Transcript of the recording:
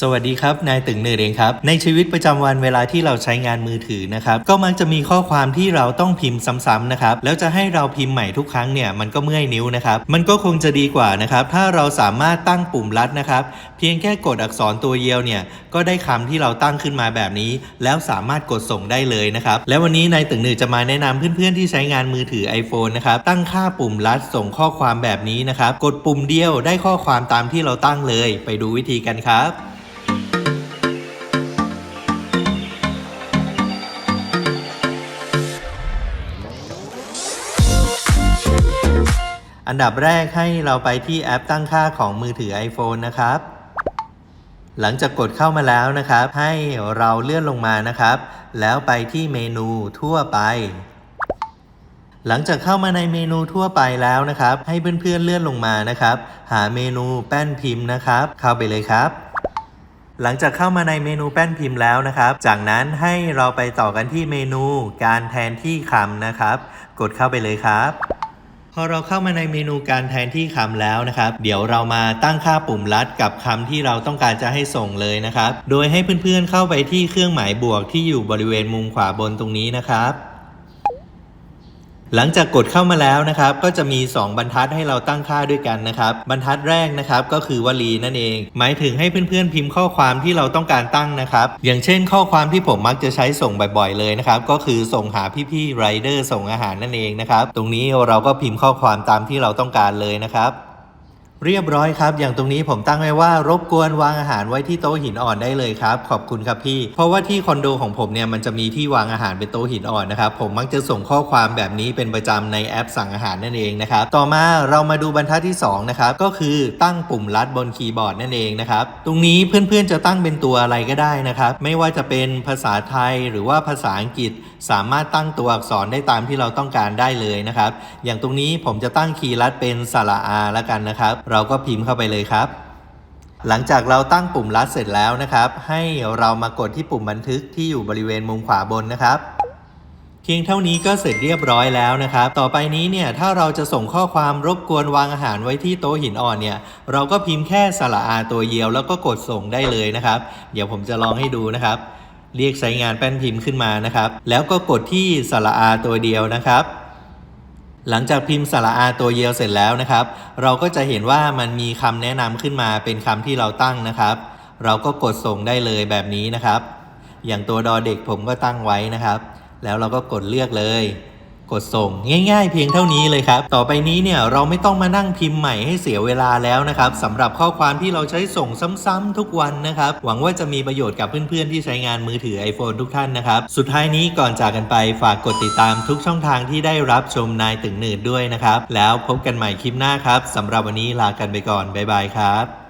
สวัสดีครับ นายตึงเนรเองครับ ในชีวิตประจำวันเวลาที่เราใช้งานมือถือนะครับก็มักจะมีข้อความที่เราต้องพิมพ์ซ้ำๆนะครับแล้วจะให้เราพิมพ์ใหม่ทุกครั้งเนี่ยมันก็เมื่อยนิ้วนะครับมันก็คงจะดีกว่านะครับถ้าเราสามารถตั้งปุ่มลัดนะครับเพียงแค่กดอักษรตัวเดียวเนี่ยก็ได้คำที่เราตั้งขึ้นมาแบบนี้ แล้วสามารถกดส่งได้เลยนะครับแล้ววันนี้นายตึงเนรจะมาแนะนำเพื่อนๆที่ใช้งานมือถือ iPhone นะครับตั้งค่าปุ่มลัดส่งข้อความแบบนี้นะครับกดปุ่มเดียวได้ข้อความตามที่เราตั้งเลย ไปดูวิธีกันครับ อันดับแรกให้เราไปที่แอปตั้งค่าของมือถือ iPhone นะครับ หลังจากกดเข้ามาแล้วนะครับ ให้เราเลื่อนลงมานะครับ แล้วไปที่เมนูทั่วไป หลังจากเข้ามาในเมนูทั่วไปแล้วนะครับ ให้เพื่อนๆเลื่อนลงมานะครับ หาเมนูแป้นพิมพ์นะครับ เข้าไปเลยครับหลังจากเข้ามาในเมนูแป้นพิมพ์แล้วนะครับ จากนั้นให้เราไปต่อกันที่เมนูการแทนที่คำนะครับ กดเข้าไปเลยครับ พอเราเข้ามาในเมนูการแทนที่คำแล้วนะครับ เดี๋ยวเรามาตั้งค่าปุ่มลัดกับคำที่เราต้องการจะให้ส่งเลยนะครับ โดยให้เพื่อนๆเข้าไปที่เครื่องหมายบวกที่อยู่บริเวณมุมขวาบนตรงนี้นะครับ หลังจากกดเข้ามาแล้วนะครับ ก็จะมี 2 บรรทัดให้เราตั้งค่าด้วยกันนะครับ บรรทัดแรกนะครับก็คือวลีนั่นเอง หมายถึงให้เพื่อนๆ พิมพ์ข้อความที่เราต้องการตั้งนะครับ อย่างเช่น ข้อความที่ผมมักจะใช้ส่งบ่อยๆเลยนะครับ ก็คือส่งหาพี่ๆไรเดอร์ส่งอาหารนั่นเองนะครับ ตรงนี้เราก็พิมพ์ข้อความตามที่เราต้องการเลยนะครับ เรียบร้อยครับ อย่างตรงนี้ผมตั้งไว้ว่ารบกวนวางอาหารไว้ที่โต๊ะหินอ่อนได้เลยครับ ขอบคุณครับพี่ เพราะว่าที่คอนโดของผมเนี่ยมันจะมีที่วางอาหารเป็นโต๊ะหินอ่อนนะครับ ผมมักจะส่งข้อความแบบนี้เป็นประจำในแอปสั่งอาหารนั่นเองนะครับ ต่อมาเรามาดูบรรทัดที่สองนะครับ ก็คือตั้งปุ่มลัดบนคีย์บอร์ดนั่นเองนะครับ ตรงนี้เพื่อนๆจะตั้งเป็นตัวอะไรก็ได้นะครับ ไม่ว่าจะเป็นภาษาไทยหรือว่าภาษาอังกฤษ สามารถตั้งตัวอักษรได้ตามที่เราต้องการได้เลยนะครับ อย่างตรงนี้ผมจะตั้งคีย์ลัดเป็นสระอาแล้วกันนะครับเราก็พิมพ์เข้าไปเลยครับ หลังจากเราตั้งปุ่มลัดเสร็จแล้วนะครับ ให้เรามากดที่ปุ่มบันทึกที่อยู่บริเวณมุมขวาบนนะครับเพียงเท่านี้ก็เสร็จเรียบร้อยแล้วนะครับ ต่อไปนี้เนี่ยถ้าเราจะส่งข้อความรบกวนวางอาหารไว้ที่โต๊ะหินอ่อนเนี่ย เราก็พิมพ์แค่สระอาตัวเดียวแล้วก็กดส่งได้เลยนะครับ เดี๋ยวผมจะลองให้ดูนะครับ เรียกใช้งานแป้นพิมพ์ขึ้นมานะครับ แล้วก็กดที่สระอาตัวเดียวนะครับ หลังจากพิมพ์สระอาตัวเยลเสร็จแล้วนะครับ เราก็จะเห็นว่ามันมีคำแนะนำขึ้นมาเป็นคำที่เราตั้งนะครับ เราก็กดส่งได้เลยแบบนี้นะครับ อย่างตัวดอเด็กผมก็ตั้งไว้นะครับ แล้วเราก็กดเลือกเลย กดส่งง่าย ๆ เพียงเท่านี้เลยครับ ต่อไปนี้เนี่ยเราไม่ต้องมานั่งพิมพ์ใหม่ให้เสียเวลาแล้วนะครับสำหรับข้อความที่เราใช้ส่งซ้ำๆทุกวันนะครับ หวังว่าจะมีประโยชน์กับเพื่อนๆ ที่ใช้งานมือถือ iPhone ทุกท่านนะครับ สุดท้ายนี้ก่อนจากกันไปฝากกดติดตามทุกช่องทางที่ได้รับชมนายตึงหนืดด้วยนะครับ แล้วพบกันใหม่คลิปหน้าครับสำหรับวันนี้ลากันไปก่อนบ๊ายบายครับ